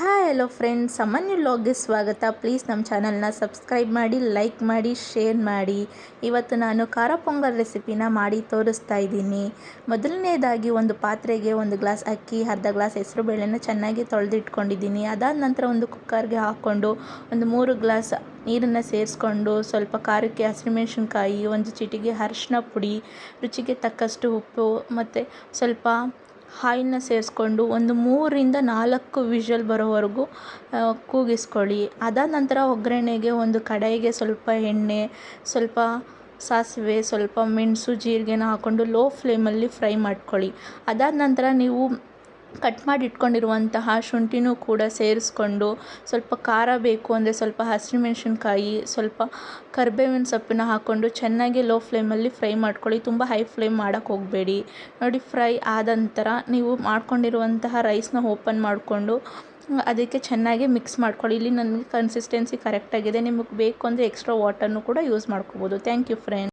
Hi hello friends ಸಾಮಾನ್ಯ ವ್ಲಾಗ್ಗೆ ಸ್ವಾಗತ. Please ನಮ್ಮ ಚಾನಲ್ನ ಸಬ್ಸ್ಕ್ರೈಬ್ ಮಾಡಿ ಲೈಕ್ ಮಾಡಿ ಶೇರ್ ಮಾಡಿ. ಇವತ್ತು ನಾನು ಖಾರ ಪೊಂಗಲ್ ರೆಸಿಪಿನ ಮಾಡಿ ತೋರಿಸ್ತಾ ಇದ್ದೀನಿ. ಮೊದಲನೇದಾಗಿ ಒಂದು ಪಾತ್ರೆಗೆ ಒಂದು ಗ್ಲಾಸ್ ಅಕ್ಕಿ, ಅರ್ಧ ಗ್ಲಾಸ್ ಹೆಸರು ಬೇಳೆನ ಚೆನ್ನಾಗಿ ತೊಳೆದಿಟ್ಕೊಂಡಿದ್ದೀನಿ. ಅದಾದ ನಂತರ ಒಂದು ಕುಕ್ಕರ್ಗೆ ಹಾಕ್ಕೊಂಡು ಒಂದು ಮೂರು ಗ್ಲಾಸ್ ನೀರನ್ನು ಸೇರಿಸ್ಕೊಂಡು ಸ್ವಲ್ಪ ಖಾರಕ್ಕೆ ಹಸಿಮೆಣ್ಸಿನ್ಕಾಯಿ, ಒಂದು ಚಿಟಿಗೆ ಅರಿಶಿನ ಪುಡಿ, ರುಚಿಗೆ ತಕ್ಕಷ್ಟು ಉಪ್ಪು, ಮತ್ತು ಸ್ವಲ್ಪ ಆಯಿಲ್ನ ಸೇರಿಸ್ಕೊಂಡು ಒಂದು ಮೂರರಿಂದ ನಾಲ್ಕು ವಿಷಲ್ ಬರೋವರೆಗೂ ಕೂಗಿಸ್ಕೊಳ್ಳಿ. ಅದಾದ ನಂತರ ಒಗ್ಗರಣೆಗೆ ಒಂದು ಕಡಾಯಿಗೆ ಸ್ವಲ್ಪ ಎಣ್ಣೆ, ಸ್ವಲ್ಪ ಸಾಸಿವೆ, ಸ್ವಲ್ಪ ಮೆಣಸು, ಜೀರಿಗೆನ ಹಾಕ್ಕೊಂಡು ಲೋ ಫ್ಲೇಮಲ್ಲಿ ಫ್ರೈ ಮಾಡ್ಕೊಳ್ಳಿ. ಅದಾದ ನಂತರ ನೀವು ಕಟ್ ಮಾಡಿ ಇಟ್ಕೊಂಡಿರುವಂತಹ ಶುಂಠಿನೂ ಕೂಡ ಸೇರಿಸ್ಕೊಂಡು ಸ್ವಲ್ಪ ಖಾರ ಬೇಕು ಅಂದರೆ ಸ್ವಲ್ಪ ಹಸಿಮೆಣ್ಸಿನ್ಕಾಯಿ ಸ್ವಲ್ಪ ಕರಿಬೇವಿನ ಸೊಪ್ಪನ್ನ ಹಾಕ್ಕೊಂಡು ಚೆನ್ನಾಗಿ ಲೋ ಫ್ಲೇಮಲ್ಲಿ ಫ್ರೈ ಮಾಡ್ಕೊಳ್ಳಿ. ತುಂಬ ಹೈ ಫ್ಲೇಮ್ ಮಾಡೋಕ್ಕೆ ಹೋಗಬೇಡಿ. ನೋಡಿ ಫ್ರೈ ಆದ ನಂತರ ನೀವು ಮಾಡ್ಕೊಂಡಿರುವಂತಹ ರೈಸ್ನ ಓಪನ್ ಮಾಡಿಕೊಂಡು ಅದಕ್ಕೆ ಚೆನ್ನಾಗಿ ಮಿಕ್ಸ್ ಮಾಡ್ಕೊಳ್ಳಿ. ಇಲ್ಲಿ ನನಗೆ ಕನ್ಸಿಸ್ಟೆನ್ಸಿ ಕರೆಕ್ಟಾಗಿದೆ ನಿಮಗೆ ಬೇಕು ಅಂದರೆ ಎಕ್ಸ್ಟ್ರಾ ವಾಟರ್ನೂ ಕೂಡ ಯೂಸ್ ಮಾಡ್ಕೋಬೋದು. Thank you friend